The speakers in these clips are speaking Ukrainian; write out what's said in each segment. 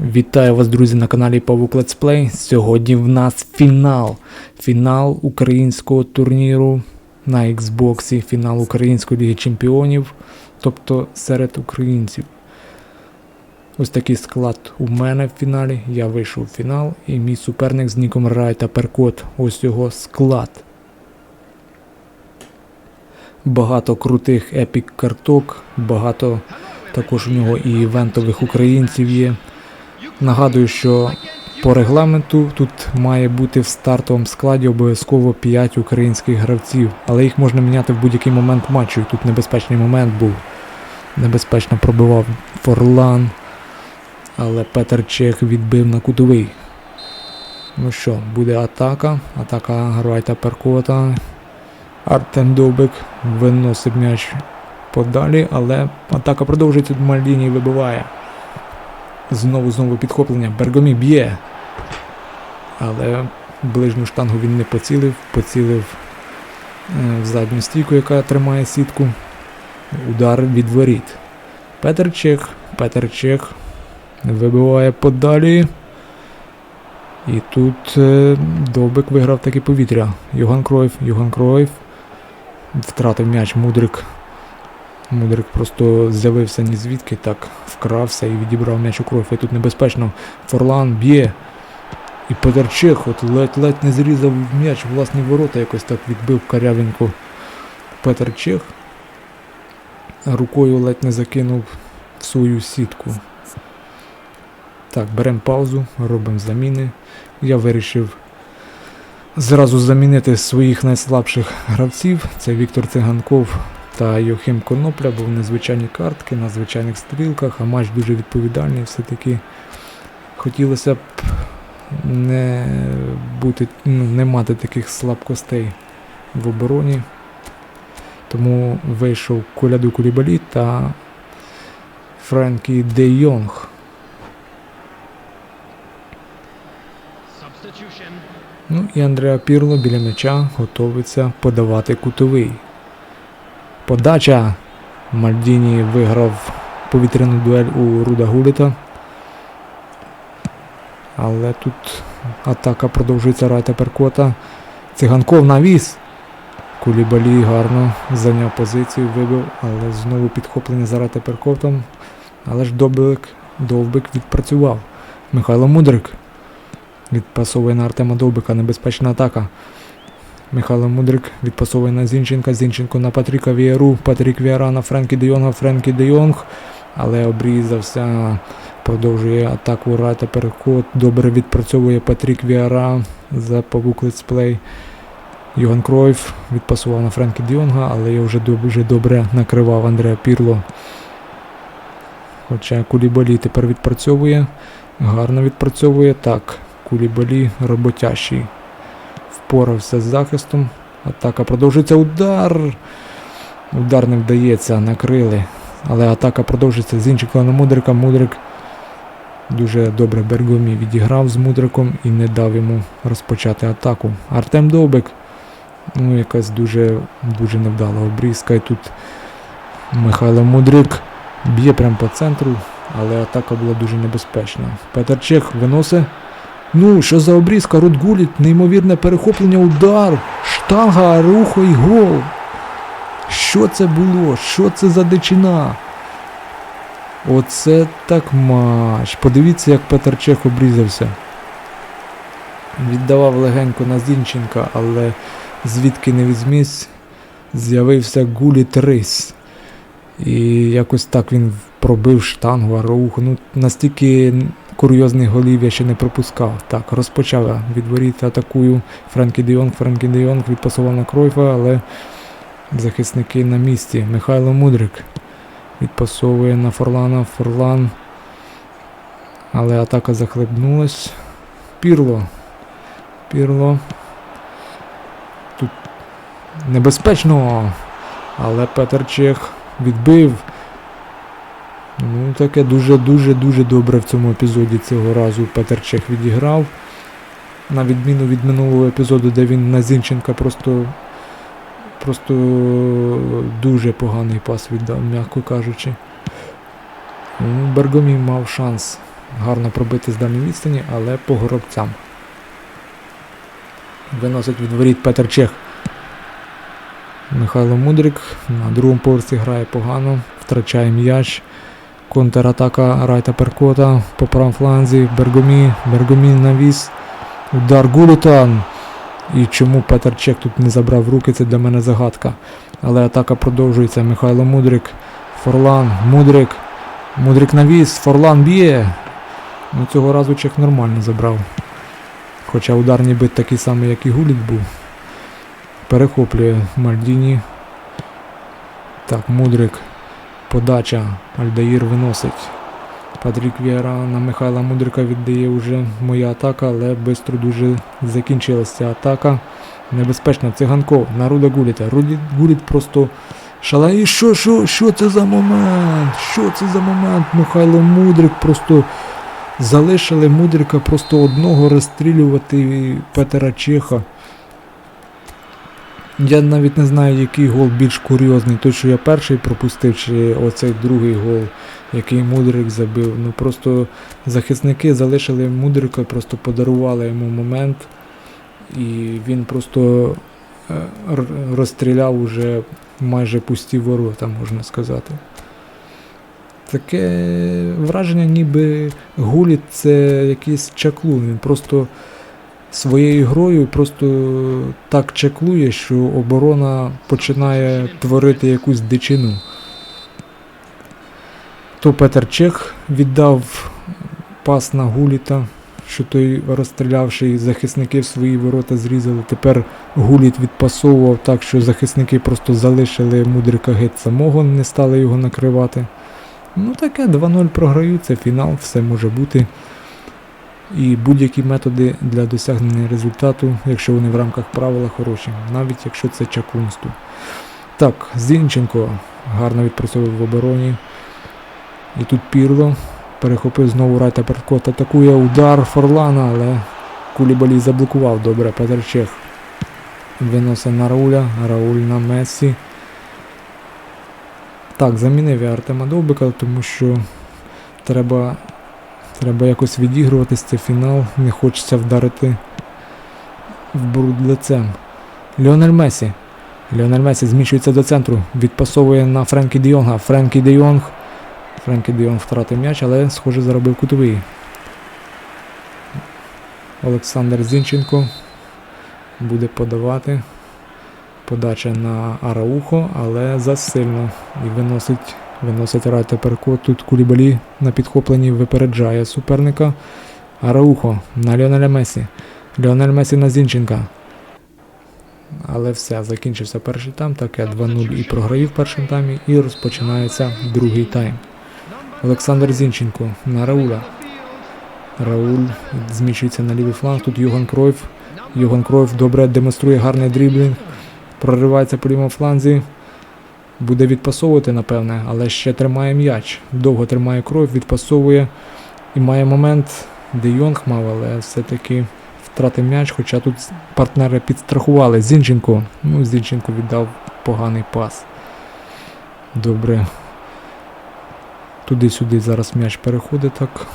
Вітаю вас, друзі, на каналі Павук Play. Сьогодні в нас фінал. Фінал українського турніру на Xbox, фінал Української Ліги Чемпіонів, тобто серед українців. Ось такий склад у мене в фіналі. Я вийшов в фінал, і мій суперник з ніком Райта Перкот. Ось його склад. Багато крутих епік карток, багато також у нього і івентових українців є. Нагадую, що по регламенту тут має бути в стартовому складі обов'язково 5 українських гравців, але їх можна міняти в будь-який момент матчу. І тут небезпечний момент був. Небезпечно пробивав Форлан, але Петер Чех відбив на кутовий. Ну що, буде атака. Атака Грайта Перкота. Артем Довбик виносить м'яч подалі, але атака продовжується. Мальдіні вибиває. Знову знову підхоплення. Бергомі б'є. Але ближню штангу він не поцілив, поцілив е, в задню стійку, яка тримає сітку. Удар від воріт. Петер Чех. Петер Чех вибиває подалі. І тут е, Довбик виграв таке повітря. Йоган Кройф, Йоган Кройф. Втратив м'яч Мудрик. Мудрик просто з'явився ні звідки, так вкрався і відібрав м'яч у кров. І тут небезпечно. Форлан б'є. І Петерчех от ледь-ледь не зрізав м'яч власні ворота, якось так відбив карявенько Петер Чех. Рукою ледь не закинув в свою сітку. Так, беремо паузу, робимо заміни. Я вирішив зразу замінити своїх найслабших гравців. Це Віктор Циганков та Йохим Конопля, був незвичайні картки на звичайних стрілках, а матч дуже відповідальний. Все-таки хотілося б не бути, ну, не мати таких слабкостей в обороні. Тому вийшов Коляду Кулібалі та Френкі Де Йонг. Ну і Андреа Пірло біля м'яча готовиться подавати кутовий. Подача. Мальдіні виграв повітряну дуель у Руда Гуліта. Але тут атака продовжується Райта Перкота. Циганков навіс. Кулібалі гарно зайняв позицію, вибив, але знову підхоплення за Райта Перкотом. Але ж Довбик, Довбик відпрацював. Михайло Мудрик відпасовує на Артема Довбика. Небезпечна атака. Михайло Мудрик відпасовує на Зінченка. Зінченко на Патріка Вієру. Патрік Вієра на Френкі Де Йонга. Френкі Де Йонг. Але обрізався. Продовжує атаку Райта Перекот. Добре відпрацьовує Патрік Віара за павук летсплей. Йоган Кройф відпасував на Френкі Де Йонга, але його вже дуже добре накривав Андреа Пірло. Хоча Кулібалі тепер відпрацьовує. Гарно відпрацьовує. Так, Кулібалі роботящий. Впорався з захистом. Атака продовжується. Удар. Удар не вдається, накрили. Але атака продовжується з іншого на Мудрика. Мудрик дуже добре Бергомі відіграв з Мудриком і не дав йому розпочати атаку. Артем Довбик. Ну, якась дуже, дуже невдала обрізка. І тут Михайло Мудрик б'є прямо по центру, але атака була дуже небезпечна. Петер Чех виносить. Ну, що за обрізка? Рудгуліт, неймовірне перехоплення, удар, штанга, рухо і гол. Що це було? Що це за дичина? Оце так матч. Подивіться, як Петер Чех обрізався. Віддавав легенько на Зінченка, але звідки не візьмись, з'явився Гуліт Рис. І якось так він пробив штангу, Арауху. Ну, настільки курйозних голів я ще не пропускав. Так, розпочав від воріт атакую Френкі Де Йонг, Френкі відпасував на Кройфа, але захисники на місці. Михайло Мудрик відпасовує на Форлана, Форлан. Але атака захлебнулась. Пірло. Пірло. Тут небезпечно. Але Петер Чех відбив. Ну, таке дуже-дуже-дуже добре в цьому епізоді цього разу Петер Чех відіграв. На відміну від минулого епізоду, де він на Зінченка просто просто дуже поганий пас віддав, м'яко кажучи. Ну, Бергомій мав шанс гарно пробити з дальньої відстані, але по горобцям. Виносить від воріт Петер Чех. Михайло Мудрик на другому поверсі грає погано, втрачає м'яч. Контратака Райта Перкота по правому фланзі. Бергомі. Бергомі навіс. Удар Гулітан. І чому Петер Чек тут не забрав руки, це для мене загадка. Але атака продовжується. Михайло Мудрик. Форлан. Мудрик. Мудрик навіс. Форлан б'є. Ну цього разу Чек нормально забрав. Хоча удар ніби такий самий, як і Гуліт був. Перехоплює Мальдіні. Так, Мудрик. Подача. Альдаїр виносить. Патрік Віера на Михайла Мудрика віддає вже моя атака, але швидко дуже закінчилася ця атака. Небезпечна. Циганков на Руда Гуліта. Руді Гуліт просто шалає. Що, що, що це за момент? Що це за момент? Михайло Мудрик просто залишили Мудрика просто одного розстрілювати Петера Чеха. Я навіть не знаю, який гол більш курйозний. Той, що я перший пропустив, чи оцей другий гол, який Мудрик забив. Ну просто захисники залишили Мудрика, просто подарували йому момент. І він просто е, розстріляв уже майже пусті ворота, можна сказати. Таке враження, ніби Гуліт це якийсь чаклун. Він просто своєю грою просто так чаклує, що оборона починає творити якусь дичину. То Петер Чех віддав пас на Гуліта, що той розстрілявши захисники в свої ворота зрізали. Тепер Гуліт відпасовував так, що захисники просто залишили Мудрика геть самого, не стали його накривати. Ну таке 2-0 програють, це фінал, все може бути. І будь-які методи для досягнення результату, якщо вони в рамках правила хороші, навіть якщо це чаклунство. Так, Зінченко гарно відпрацьовує в обороні. І тут Пірло перехопив знову Райта Перкот, атакує удар Форлана, але Кулібалі заблокував добре Петер Чех. Виносить на Рауля, Рауль на Мессі. Так, замінив я Артема Довбика, тому що треба Треба якось відігруватись, це фінал. Не хочеться вдарити в бруд лицем. Ліонель Месі. Ліонель Месі зміщується до центру. Відпасовує на Френкі Де Френкі Де Йонг. Френкі Де втратив м'яч, але, схоже, заробив кутовий. Олександр Зінченко буде подавати. Подача на Араухо, але засильно. І виносить Виносить Райта Перкот. Тут Кулібалі на підхопленні випереджає суперника. Араухо на Ліонеля Месі. Ліонель Месі на Зінченка. Але все, закінчився перший тайм, таке 2-0 і програє в першому таймі, і розпочинається другий тайм. Олександр Зінченко на Рауля. Рауль зміщується на лівий фланг. Тут Йоган Кройф. Йоган Кройф добре демонструє гарний дріблінг. Проривається по лівому фланзі. Буде відпасовувати, напевне, але ще тримає м'яч. Довго тримає кров, відпасовує і має момент, де Йонг мав, але все-таки втратив м'яч, хоча тут партнери підстрахували. Зінченко. Ну, Зінченко віддав поганий пас. Добре. Туди-сюди зараз м'яч переходить так.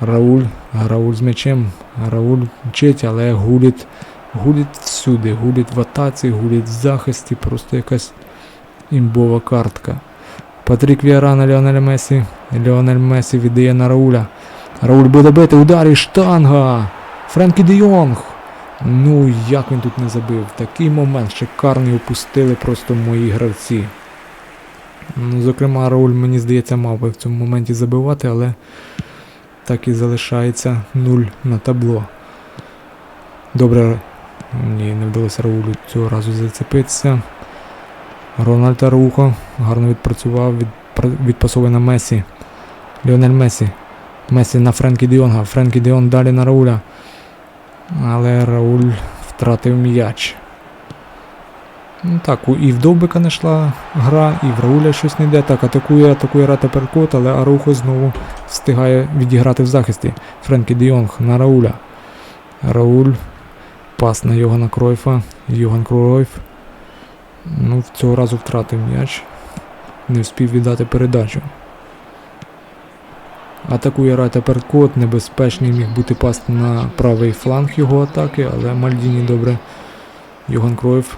Рауль. Рауль з м'ячем. Рауль мчить, але гуліт. Гуліт всюди, гуліт в атаці, гуліт в захисті, просто якась імбова картка. Патрік Віара на Ліонеля Месі. Ліонель Месі віддає на Рауля. Рауль буде бити, удар і штанга. Френкі Де Йонг. Ну, як він тут не забив. Такий момент шикарний опустили просто мої гравці. Ну, зокрема, Рауль, мені здається, мав би в цьому моменті забивати, але так і залишається 0 на табло. Добре, ні, не вдалося Раулю цього разу зацепитися. Рональд Арухо гарно відпрацював, відпра- відпасовує на Месі. Ліонель Месі. Месі на Френкі Діонга. Френкі Діон далі на Рауля. Але Рауль втратив м'яч. Ну так, і в Довбика не йшла гра, і в Рауля щось не йде. Так, атакує, атакує Рата Перкот, але Арухо знову встигає відіграти в захисті. Френкі Діонг на Рауля. Рауль. Пас на Йогана Кройфа. Йоган Кройф. Ну, цього разу втратив м'яч. Не встиг віддати передачу. Атакує Райта Перкот, небезпечний міг бути пас на правий фланг його атаки, але Мальдіні добре. Йоган Кройф.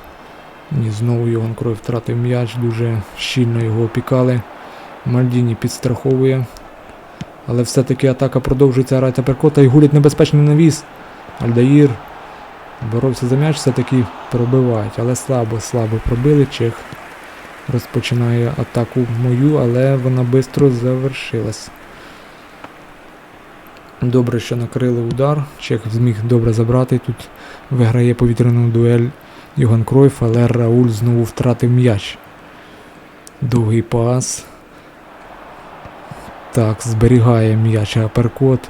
Ні, знову Йоган Кройф втратив м'яч, дуже щільно його опікали. Мальдіні підстраховує. Але все-таки атака продовжується Райта Перкота і гулять небезпечний навіс. Альдаїр боровся за м'яч, все-таки пробивають, але слабо, слабо пробили. Чех розпочинає атаку мою, але вона швидко завершилась. Добре, що накрили удар. Чех зміг добре забрати. Тут виграє повітряну дуель Йоган Кройф, але Рауль знову втратив м'яч. Довгий пас. Так, зберігає м'яч Аперкот.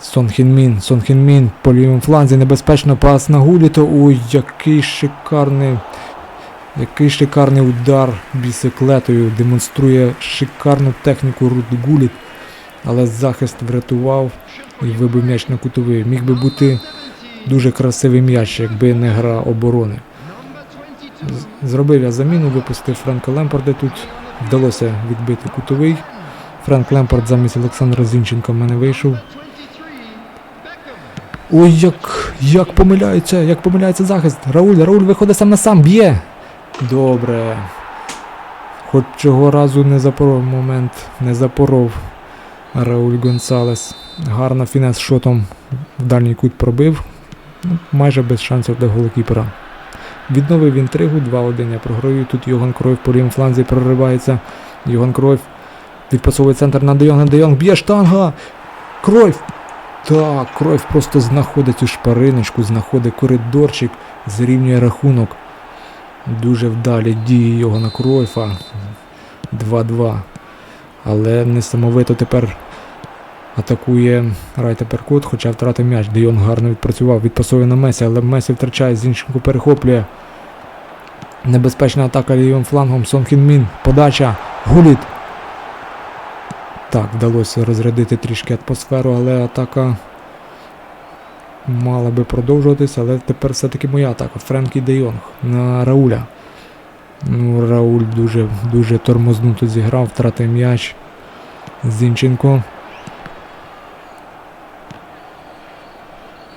Сон Хінмін, Сон Хінмін по лівому фланзі, небезпечно пас на Гуліто. Ой, який шикарний, який шикарний удар бісиклетою. Демонструє шикарну техніку Рут Гуліт. Але захист врятував і вибив м'яч на кутовий. Міг би бути дуже красивий м'яч, якби не гра оборони. Зробив я заміну, випустив Френка Лемпарда тут. Вдалося відбити кутовий. Френк Лемпард замість Олександра Зінченка в мене вийшов. Ой, як, як помиляється, як помиляється захист. Рауль, Рауль виходить сам на сам, б'є. Добре. Хоч цього разу не запоров момент, не запоров Рауль Гонсалес. Гарно фінес шотом в дальній кут пробив. Ну, майже без шансів до голкіпера. Відновив інтригу, 2-1 я програю. Тут Йоган Кройф по лівому фланзі проривається. Йоган Кройф відпасовує центр на Дейонга. Дейонг б'є штанга. Кройф! Так, Кройф просто знаходить цю шпариночку, знаходить коридорчик, зрівнює рахунок. Дуже вдалі дії Йогана Кройфа. 2-2. Але несамовито тепер атакує Райта Перкут, хоча втратив м'яч. Дейон гарно відпрацював, відпасовує на Месі, але Месі втрачає, Зінченко перехоплює. Небезпечна атака лівим флангом. Сон Хін Мін. Подача. Гуліт. Так, вдалося розрядити трішки атмосферу, але атака мала би продовжуватися, але тепер все-таки моя атака. Френкі Де Йонг на Рауля. Ну, Рауль дуже, дуже тормознуто зіграв, втратив м'яч. Зінченко.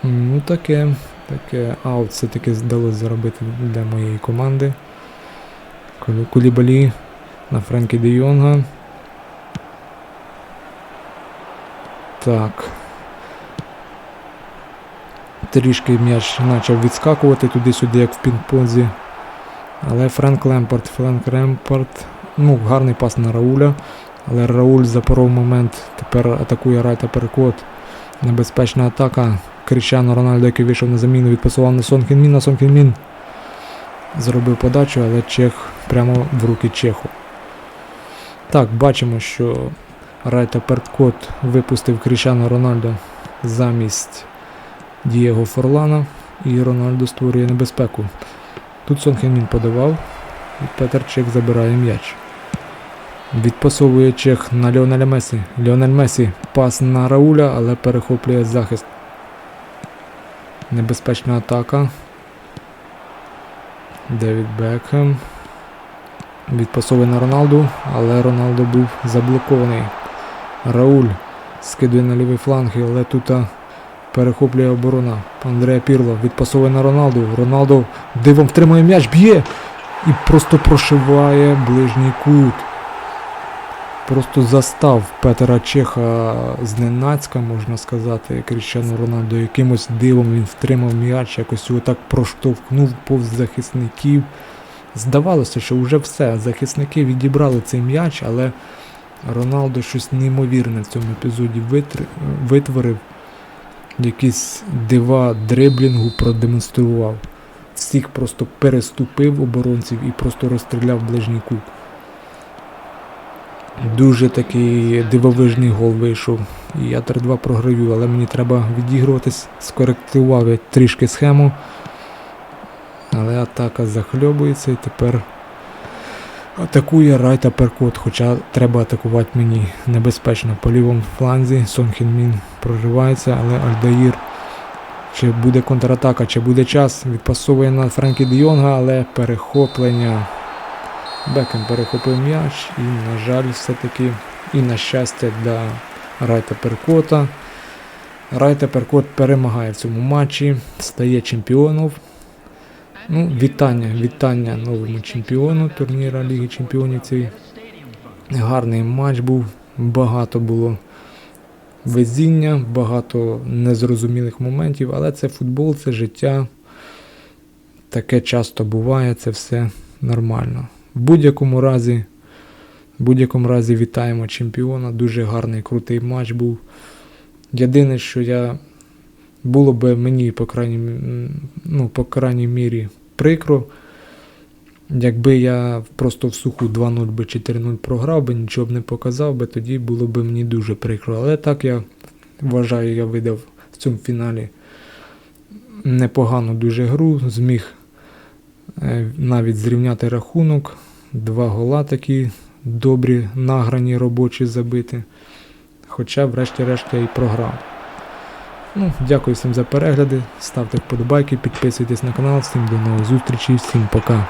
Ну, таке, таке аут все-таки вдалося заробити для моєї команди. Кулі- Кулібалі на Френкі Де Йонга. Так. Трішки м'яч почав відскакувати туди-сюди, як в пінг-понзі. Але Френк Лемпард, Френк Лемпард, ну, гарний пас на Рауля. Але Рауль запоров момент. Тепер атакує Райта Перекот. Небезпечна атака. Кріщано Рональдо, який вийшов на заміну, відпасував на Сон Хінмін, Сон Хінмін зробив подачу, але Чех прямо в руки Чеху. Так, бачимо, що Райта Перкот випустив Кріщано Рональдо замість Дієго Форлана, і Рональдо створює небезпеку. Тут Сон подавав, і Петер Чех забирає м'яч. Відпасовує Чех на Леонеля Месі. Леонель Месі пас на Рауля, але перехоплює захист. Небезпечна атака. Девід Бекхем. Відпасовує на Роналду, але Роналдо був заблокований. Рауль скидує на лівий фланг, але тут перехоплює оборона. Андреа Пірло відпасовує на Роналду. Роналдо дивом втримує м'яч, б'є і просто прошиває ближній кут. Просто застав Петера Чеха зненацька, можна сказати, Кріщану Рональдо. Якимось дивом він втримав м'яч, якось його так проштовхнув повз захисників. Здавалося, що вже все. Захисники відібрали цей м'яч, але Роналдо щось неймовірне в цьому епізоді витворив. Якісь дива дриблінгу продемонстрував. Всіх просто переступив оборонців і просто розстріляв ближній кут. Дуже такий дивовижний гол вийшов. І я 3-2 програю, але мені треба відігруватись. Скоректував я трішки схему. Але атака захльобується і тепер атакує Райта Перкот, хоча треба атакувати мені небезпечно. По лівому фланзі Сон Хін проривається, але Альдаїр. Чи буде контратака, чи буде час, відпасовує на Френкі Де але перехоплення. Бекем перехопив м'яч і, на жаль, все-таки, і на щастя для Райта Перкота. Райта Перкот перемагає в цьому матчі, стає чемпіоном. Ну, вітання, вітання новому чемпіону турніра Ліги Чемпіонів. Цей гарний матч був, багато було везіння, багато незрозумілих моментів, але це футбол, це життя. Таке часто буває, це все нормально. В будь-якому разі, в будь-якому разі вітаємо чемпіона. Дуже гарний, крутий матч був. Єдине, що я було би мені, по крайній, ну, по крайній мірі, прикро, якби я просто в суху 2-0 би 4-0 програв би, нічого б не показав би, тоді було б мені дуже прикро. Але так я вважаю, я видав в цьому фіналі непогану дуже гру, зміг е, навіть зрівняти рахунок. Два гола такі добрі, награні робочі забити. Хоча, врешті-решт, я і програв. Ну, дякую всім за перегляди. Ставте вподобайки, підписуйтесь на канал. Всім до нових зустрічей, всім пока.